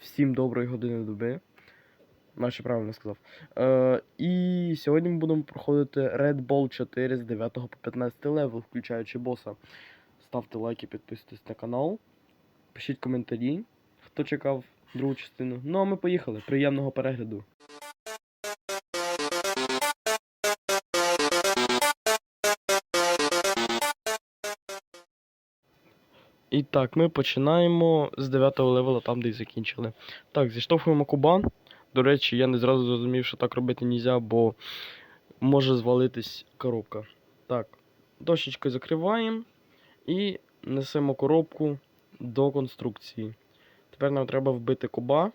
Всім доброї години доби. Наче правильно сказав. Е, і сьогодні ми будемо проходити Red Ball 4 з 9 по 15 левел, включаючи боса. Ставте лайки, підписуйтесь на канал. Пишіть коментарі, хто чекав другу частину. Ну а ми поїхали. Приємного перегляду. І так, ми починаємо з 9 левела, там де й закінчили. Так, зіштовхуємо кубан. До речі, я не зразу зрозумів, що так робити нельзя, бо може звалитись коробка. Так, дощечкою закриваємо і несемо коробку до конструкції. Тепер нам треба вбити куба.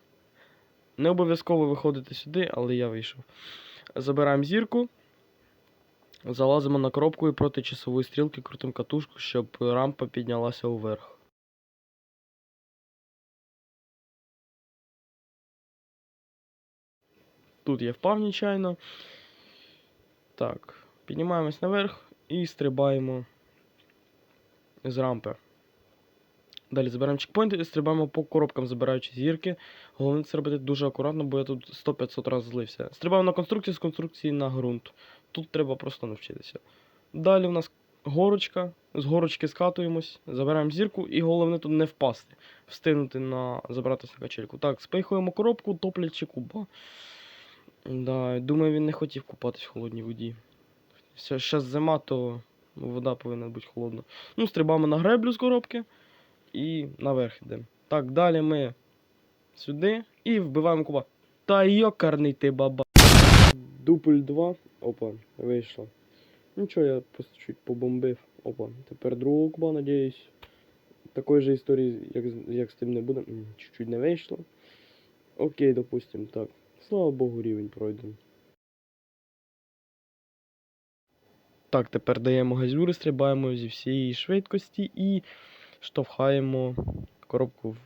Не обов'язково виходити сюди, але я вийшов. Забираємо зірку. Залазимо на коробку і проти часової стрілки крутимо катушку, щоб рампа піднялася уверх. Тут я впав нечайно. Так, піднімаємось наверх і стрибаємо з рампи. Далі забираємо чекпоінти і стрибаємо по коробкам, забираючи зірки. Головне це робити дуже акуратно, бо я тут 100-500 разів злився. Стрибаємо на конструкцію з конструкції на ґрунт. Тут треба просто навчитися. Далі в нас горочка. З горочки скатуємось, забираємо зірку і головне тут не впасти. Встигнути на забратися на качельку. Так, спихуємо коробку, топлячи куба. Да, думаю, він не хотів купатись в холодній воді. Зараз зима, то вода повинна бути холодна. Ну, стрибаємо на греблю з коробки і наверх йдемо. Так, далі ми сюди і вбиваємо куба. Та йокарний ти баба. Дубль 2. Опа, вийшло. Нічого, я просто чуть побомбив. Опа. Тепер другого куба, надіюсь. Такої же історії, як, як з тим не буде. Чуть-чуть не вийшло. Окей, допустим, так. Слава Богу, рівень пройдений. Так, тепер даємо газюри, стрибаємо зі всієї швидкості і штовхаємо коробку в.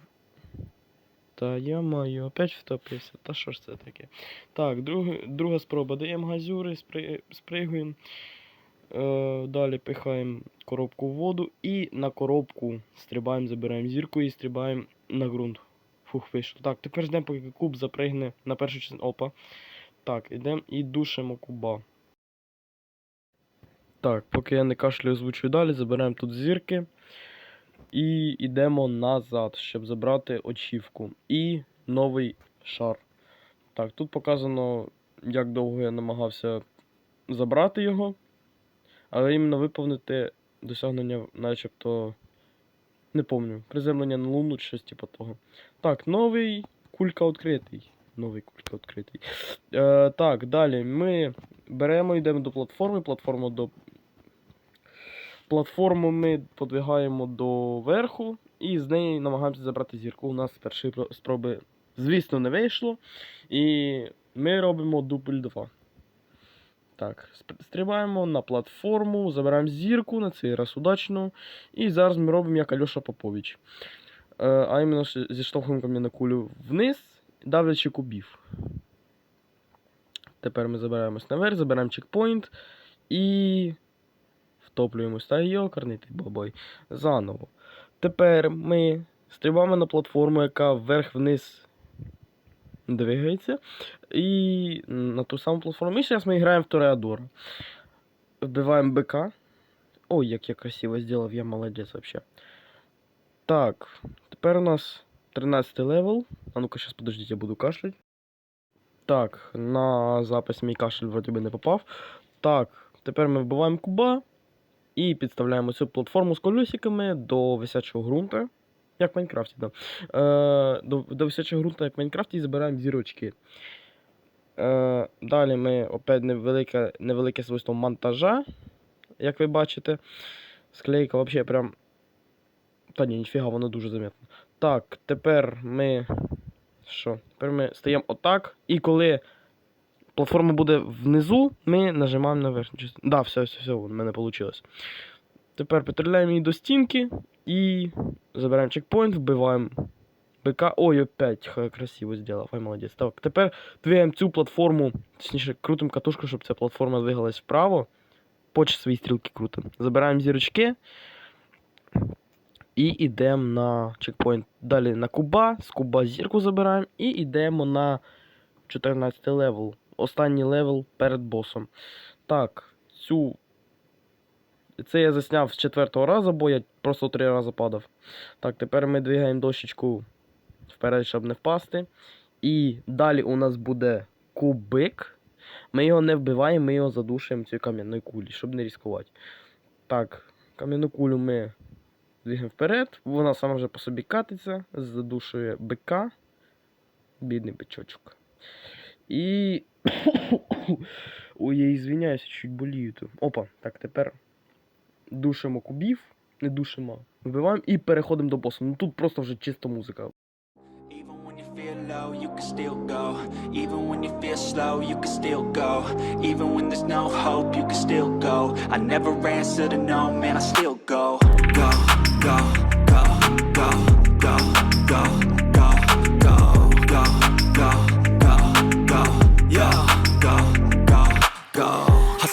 Та я маю, опять втопився. Та що ж це таке? Так, друг, друга спроба. Даємо газюри, спри, спригуємо. Е, далі пихаємо коробку в воду і на коробку стрибаємо, забираємо зірку і стрибаємо на ґрунт. Фух, вийшло. Так, тепер ждемо, поки куб запригне на першу частину. Опа. Так, ідемо і душимо куба. Так, поки я не кашлю, озвучую далі, забираємо тут зірки. І йдемо назад, щоб забрати очівку. І новий шар. Так, тут показано, як довго я намагався забрати його. Але іменно виповнити досягнення, начебто. Не пам'ятаю, приземлення на луну чи щось типу того. Так, новий кулька відкритий. Новий кулька відкритий. Е, так, далі ми беремо, йдемо до платформи. Платформу до. Платформу ми подвигаємо до верху і з неї намагаємося забрати зірку. У нас з першої спроби, звісно, не вийшло. І ми робимо дубль 2. Так, стрибаємо на платформу, забираємо зірку, на цей раз удачно. І зараз ми робимо як Альоша Попович. Е, а іменно зіштовхуємо кам'яну кулю вниз, давлячи кубів. Тепер ми забираємось наверх, забираємо чекпоінт і втоплюємось. Та йокарний ти бабой. Заново. Тепер ми стрибаємо на платформу, яка вверх-вниз двигається. І на ту саму платформу. І зараз ми граємо в Тореадор. Вбиваємо БК. Ой, як я красиво зробив, я молодець вообще. Так, тепер у нас 13 левел. А ну-ка, сейчас подождите, я буду кашлять. Так, на запис мій кашель вроді би не попав. Так, тепер ми вбиваємо куба і підставляємо цю платформу з колесиками до висячого ґрунта. Як в Майнкрафті, да. Е, до, висячого ґрунта, як в Майнкрафті, і забираємо зірочки. Е, далі ми опять невелике, невелике свойство монтажа, як ви бачите. Склейка взагалі прям. Та ні, ніфіга, воно дуже заметно. Так, тепер ми. Що? Тепер ми стаємо отак. І коли платформа буде внизу, ми нажимаємо на верхню частину. Да, все, все, все, в мене вийшло. Тепер підстріляємо її до стінки і забираємо чекпоінт, вбиваємо БК. Ой, опять красиво зробив. Ой, молодець. Так, тепер двигаємо цю платформу, точніше, крутимо катушку, щоб ця платформа двигалась вправо. По часовій стрілки крутимо. Забираємо зірочки. І йдемо на чекпоінт. Далі на куба, з куба зірку забираємо і йдемо на 14 левел. Останній левел перед босом. Так, цю. Це я засняв з четвертого разу, бо я просто три рази падав. Так, тепер ми двигаємо дощечку вперед, щоб не впасти. І далі у нас буде кубик. Ми його не вбиваємо, ми його задушуємо цією кам'яною кулі, щоб не ризикувати. Так, кам'яну кулю ми двигаємо вперед. Вона сама вже по собі катиться, задушує бика. Бідний бичочок. І. Ой, я извиняюся, чуть болію тут. Опа, так, тепер душимо кубів, не душимо, вбиваємо і переходимо до босу. Ну тут просто вже чисто музика. You can still go. Even when you feel slow, you can still go. Even when there's no hope, you can still go. I never answer to no, man, I still go, go, go, go, go, go,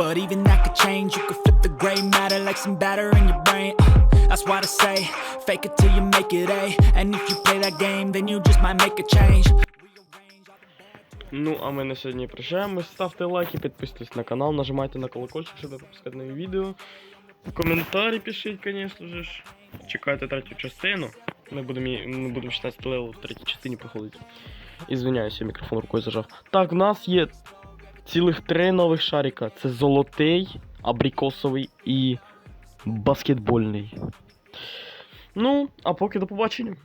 but even that could change. You could flip the gray matter like some batter in your brain. Uh, That's why they say, fake it till you make it A. And if you play that game, then you just might make a change. Ну, а ми на сьогодні прощаємось. Ставте лайки, підписуйтесь на канал, нажимайте на колокольчик, щоб не пропускати нові відео. Коментарі пишіть, звісно ж. Чекайте третю частину. Ми будемо, її- ми будемо 16 левел в третій частині проходити. Ізвиняюся, мікрофон рукою зажав. Так, в нас є цілих три нових шарика. Це золотий, абрикосовий і баскетбольний. Ну, а поки до побачення.